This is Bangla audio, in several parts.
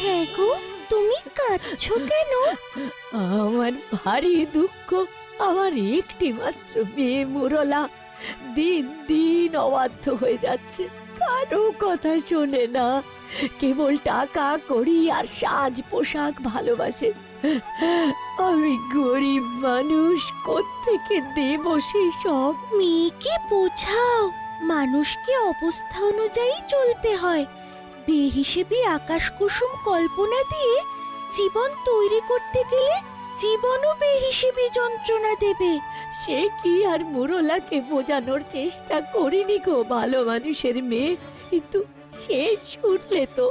হ্যাঁ গো তুমি কাঁদছো কেন? আমার ভারী দুঃখ আমার একটি মাত্র মেয়ে মুরলা। দিন দিন অবাধ্য হয়ে যাচ্ছে কারও কথা শোনে না। কেবল টাকা করি আর সাজ পোশাক ভালোবাসে। আমি গরিব মানুষ কোত্থেকে দেব সেই সব? মেয়েকে বোঝাও মানুষকে অবস্থা অনুযায়ী চলতে হয়। বেহিসেবি আকাশ কুসুম কল্পনা দিয়ে জীবন তৈরি করতে গেলে জীবনও বেহিসেবি যন্ত্রণা দেবে। সে কি আর মুরলাকে বোঝানোর চেষ্টা করিনি গো ভালো মানুষের মেয়ে। কিন্তু সে শুনলে তো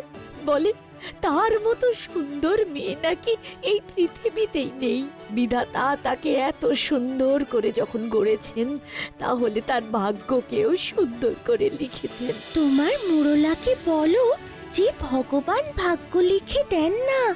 বলে তার মতো সুন্দর মেয়ে নাকি এই পৃথিবীতেই নেই। বিধাতা তাকে এত সুন্দর করে যখন গড়েছেন, তাহলে তার ভাগ্যকেও সুন্দর করে লিখেছেন। তোমার মুরলাকে বলো যে ভগবান ভাগ্য লিখে দেন না?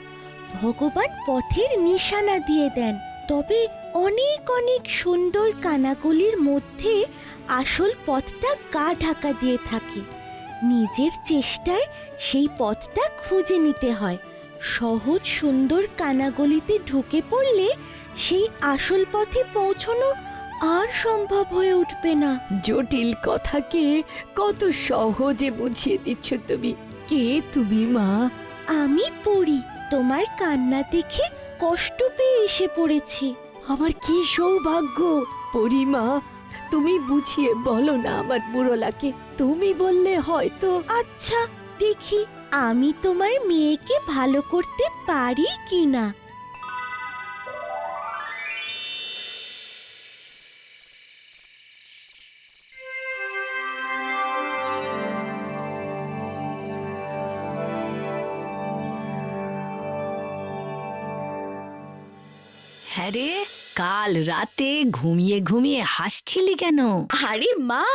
ভগবান পথের নিশানা দিয়ে দেন। তবে অনেক অনেক সুন্দর কানাগলির মধ্যে আসল পথটা গা ঢাকা দিয়ে থাকে। নিজের চেষ্টায় সেই পথটা খুঁজে নিতে হয়। সহজ সুন্দর কানাগলিতে ঢুকে পড়লে সেই আসল পথে পৌঁছনো আর সম্ভব হয়ে উঠবে না। জটিল কথাকে কত সহজে বুঝিয়ে দিচ্ছ তুমি। কে তুমি মা? আমি পড়ি। তোমার কান্না দেখে কষ্ট পেয়ে এসে পড়েছি। আমার কি সৌভাগ্য? পরিমা তুমি বুঝিয়ে বলো না আমার বুড়োলাকে। তুমি বললে হয়তো আচ্ছা দেখি আমি তোমার মেয়েকে ভালো করতে পারি কিনা? হ্যাঁ রে কাল রাতে ঘুমিয়ে ঘুমিয়ে হাসছিলি কেন? আরে মা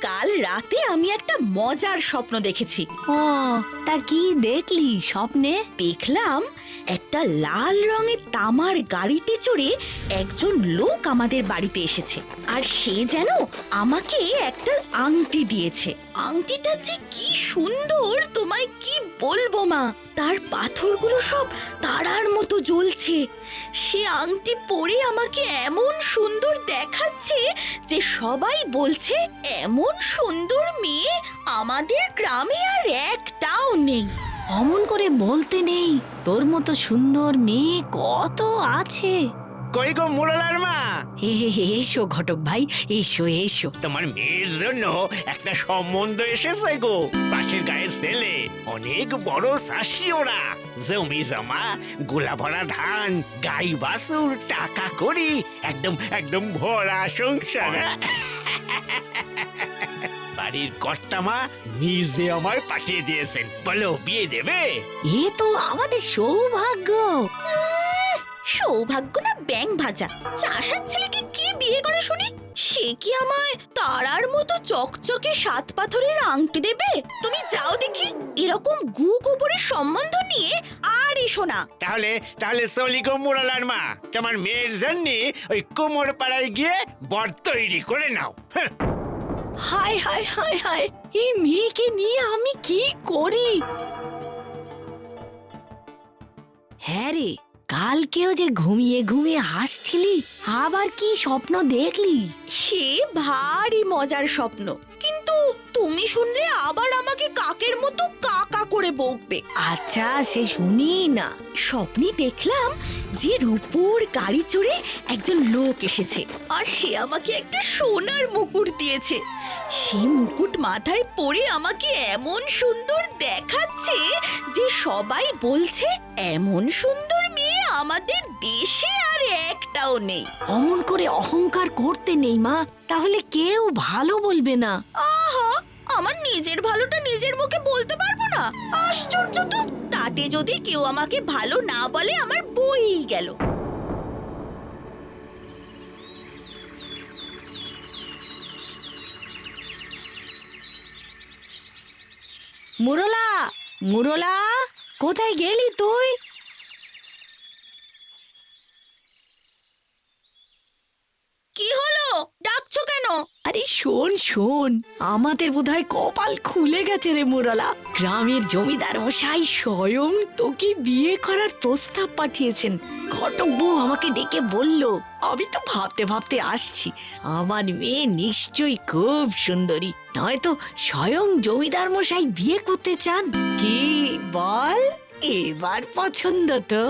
কাল রাতে আমি একটা মজার স্বপ্ন দেখেছি। ও তা কি দেখলি স্বপ্নে? দেখলাম একটা লাল রঙের তামার গাড়িতে চড়ে একজন লোক আমাদের বাড়িতে এসেছে। আর সে যেন আমাকে একটা আংটি দিয়েছে। আংটিটা যে কি সুন্দর, তোমায় কি বলব মা? তার পাথরগুলো সব তারার মতো জ্বলছে। সে আংটি পরে আমাকে এমন সুন্দর দেখাচ্ছে যে সবাই বলছে, এমন সুন্দর মেয়ে আমাদের গ্রামে আর একটাও নেই। অমন করে বলতে নেই, তোর মতো সুন্দর মেয়ে কত আছে? কই গো মুরলার মা হে হে হে, এসো ঘটক ভাই এসো এসো। তোমার মেয়ের জন্য একটা সম্বন্ধ এসেছে গো। পাশের গায়ের ছেলে অনেক বড় চাষি ওরা। জমি জমা গোলা ভরা ধান গাই বাছুর টাকা করি একদম একদম ভরা সংসার। বাড়ির কর্তামা নিজে আমার পাঠিয়ে দিয়েছেন। বলো বিয়ে দেবে? এ তো আমাদের সৌভাগ্য। সৌভাগ্য না ব্যাং ভাজা। চাষার ছেলেকে কে বিয়ে করে শুনি? সে কি আমায় তারার মতো চকচকে সাত পাথরের আংটি দেবে? তুমি যাও দেখি এরকম গু গোবরের সম্বন্ধ নিয়ে আর এসো না। তাহলে তাহলে গো মুরালার মা। তোমার মেয়ের জন্য ওই কোমর পাড়ায় গিয়ে বর তৈরি করে নাও। হ্যাঁ। হায় হায় হায় হায় এই মেয়েকে নিয়ে আমি কি করি? হ্যাঁ রে কালকেও যে ঘুমিয়ে ঘুমিয়ে হাসছিলি আবার কি স্বপ্ন দেখলি? সে ভারী মজার স্বপ্ন। কিন্তু তুমি শুনলে আবার আমাকে কাকের মতো কাকা করে বকবে। আচ্ছা সে শুনি না। স্বপ্নে দেখলাম যে রূপোর গাড়ি চড়ে একজন লোক এসেছে আর সে আমাকে একটা সোনার মুকুট দিয়েছে। সে মুকুট মাথায় পরে আমাকে এমন সুন্দর দেখাচ্ছে যে সবাই বলছে এমন সুন্দর আমাদের দেশে আর একটাও নেই। অমন করে অহংকার করতে নেই মা। তাহলে কেউ ভালো বলবে না। আহা আমার নিজের ভালোটা নিজের মুখে বলতে পারব না? আশ্চর্য তো। তাতে যদি কেউ আমাকে ভালো না বলে আমার বই গেল। মুরলা মুরলা কোথায় গেলি তুই? কি হলো? ডাকছো কেন? আরে শোন শোন আমাদের বোধহয় কপাল খুলে গেছে রে মুরলা। গ্রামের জমিদার মশাই স্বয়ং তোকে বিয়ে করার প্রস্তাব পাঠিয়েছেন। ঘটক বউ আমাকে ডেকে বলল আমি তো ভাবতে ভাবতে আসছি। আমার মেয়ে নিশ্চয়ই খুব সুন্দরী। নয়তো স্বয়ং জমিদার মশাই বিয়ে করতে চান? কি বল? এবার পছন্দ তো।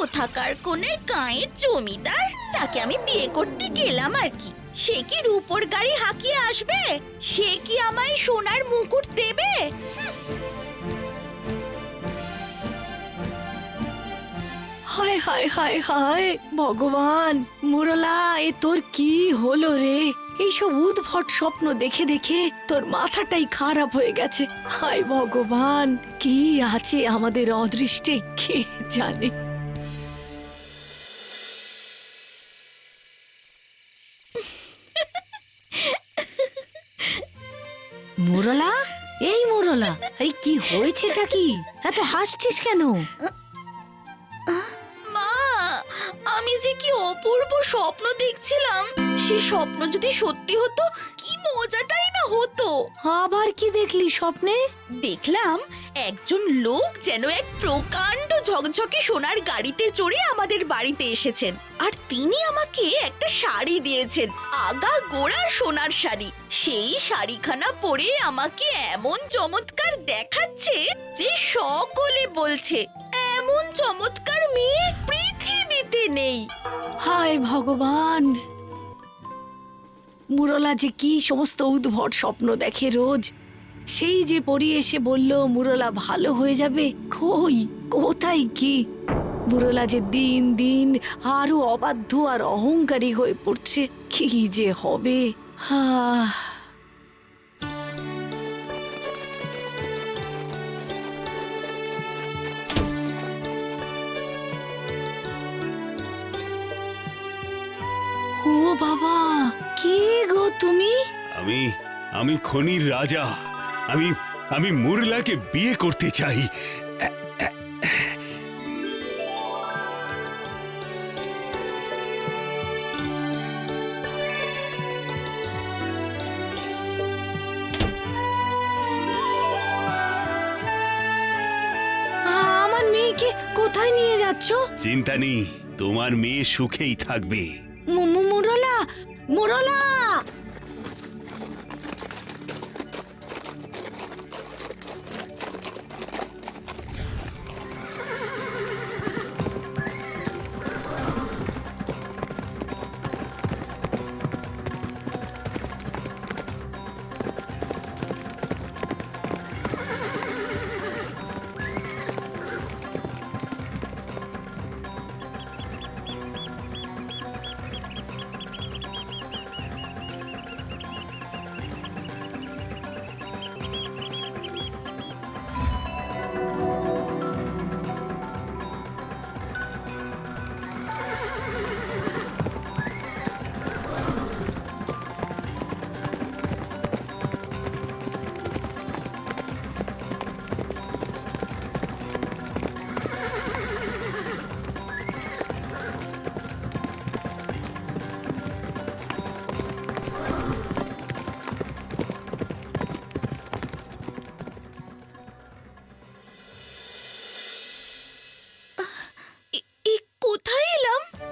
কোথাকার কোনে গায়ের জমিদার? তাকে আমি বিয়ে করতে গেলাম আর কি। সে কি রূপোর গাড়ি হাঁকিয়ে আসবে? সে কি আমায় সোনার মুকুট দেবে? হায় হায় হায় হায়, ভগবান, মুরলা, এ তোর কি হলো রে? এইসব উদ্ভট স্বপ্ন দেখে দেখে তোর মাথাটাই খারাপ হয়ে গেছে। হায় ভগবান, কি আছে আমাদের অদৃষ্টে? কে জানে? মুরলা? এই মোরলা আরে কি হয়েছে এটা কি? এত হাসছিস কেন? মা আমি যে কি অপূর্ব স্বপ্ন দেখছিলাম সে স্বপ্ন যদি সত্যি হতো কি মজাটাই না হতো? আবার কি দেখলি স্বপ্নে? দেখলাম একজন লোক যেন এক প্রকাণ্ড ঝকঝকে সোনার গাড়িতে চড়ে আমাদের বাড়িতে এসেছেন। আর তিনি আমাকে একটা শাড়ি দিয়েছেন, আগা গোড়া সোনার শাড়ি। সেই শাড়িখানা পরে আমাকে এমন চমৎকার দেখাচ্ছে যে সকলে বলছে, এমন চমৎকার মেয়ে পৃথিবীতে নেই। হায় ভগবান! মুরলা যে কি সমস্ত উদ্ভট স্বপ্ন দেখে রোজ। সেই যে পরি এসে বলল, মুরলা, ভালো হয়ে যাবে? কই? কোথায় কি? মুরলা যে দিন দিন আরও অবাধ্য আর অহংকারী হয়ে পড়ছে, কি যে হবে? হা ও বাবা, কে গো তুমি? আমি আমি খনির রাজা। আমি আমি মুরলাকে বিয়ে করতে চাই। আমার মেয়েকে কোথায় নিয়ে যাচ্ছ? চিন্তা নেই তোমার মেয়ে সুখেই থাকবে। মুরলা মুরলা!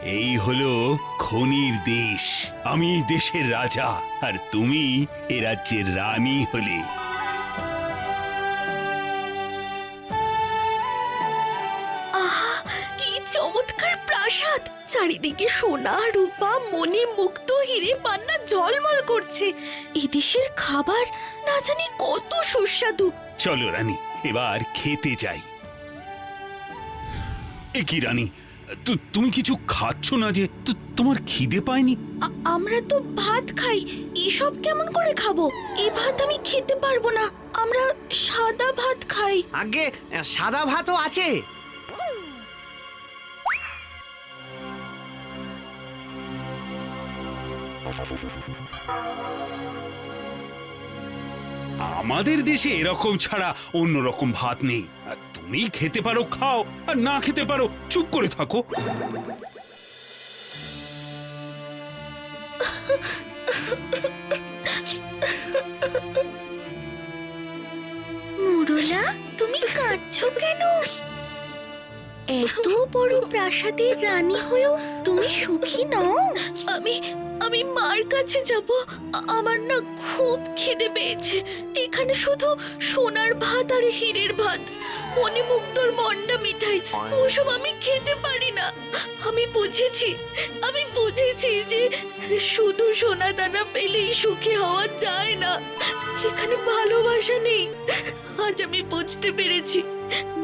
এই হলো খনির দেশ। আমি দেশের রাজা আর তুমি এ রাজ্যের রানী হলে। কি চমৎকার প্রাসাদ! চারিদিকে সোনা রূপা মণি মুক্ত হিরে পান্না ঝলমল করছে। এদেশের খাবার না জানি কত সুস্বাদু। চলো রানী এবার খেতে যাই। এ কি রানী? তুমি কিছু খাচ্ছ না যে তু- তোমার খিদে পায়নি? আমরা তো ভাত খাই। এসব কেমন করে খাব? এ ভাত আমি খেতে পারব না। আমরা সাদা ভাত খাই। আগে সাদা ভাতও আছে। আমাদের দেশে এরকম ছাড়া অন্য রকম ভাত নেই। তুমি খেতে পারো খাও আর না খেতে পারো চুপ করে থাকো। মুরলা তুমি কাঁদছো কেন? এত বড় প্রাসাদের রানী হয়েও তুমি সুখী নও? আমি আমি মার কাছে যাব। আমার না খুব খিদে পেয়েছে। এখানে শুধু সোনার ভাত আর হীরের ভাত। মণিমুক্তর মন্ডা মিঠাই। ওসব আমি খেতে পারি না। আমি বুঝেছি আমি বুঝেছি যে শুধু সোনা দানা পেলেই সুখী হওয়া যায় না। এখানে ভালোবাসা নেই। আজ আমি বুঝতে পেরেছি।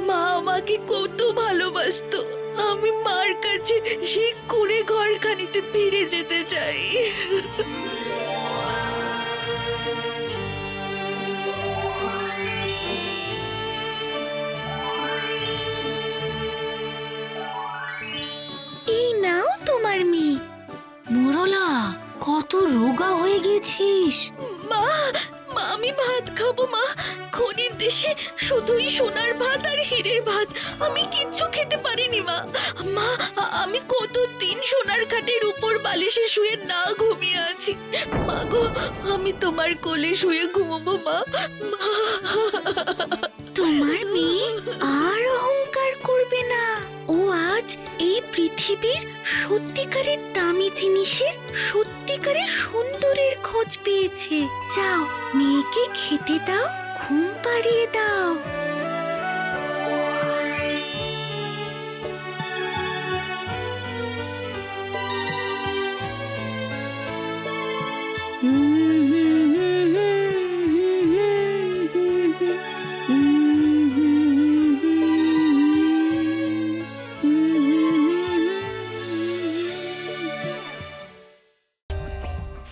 মা আমাকে কত ভালোবাসতো। আমি মার কাছে সেই কুড়ে ঘরখানিতে ফিরে যেতে চাই। এই নাও তোমার মেয়ে। মোরলা কত রোগা হয়ে গেছিস। মা মা আমি ভাত খাব, মা। খনির দেশে শুধুই সোনার ভাত আর হীরের ভাত। আমি কিচ্ছু খেতে পারিনি, মা। মা, আমি কতদিন সোনার খাটের উপর বালিশে শুয়ে না ঘুমিয়ে আছি। মা গো, আমি তোমার কোলে শুয়ে ঘুমবো, মা। মা। তোমার মেয়ে? আজ এই পৃথিবীর সত্যিকারের দামি জিনিসের সত্যিকারের সুন্দরের খোঁজ পেয়েছে। যাও, মেয়েকে খেতে দাও, ঘুম পাড়িয়ে দাও।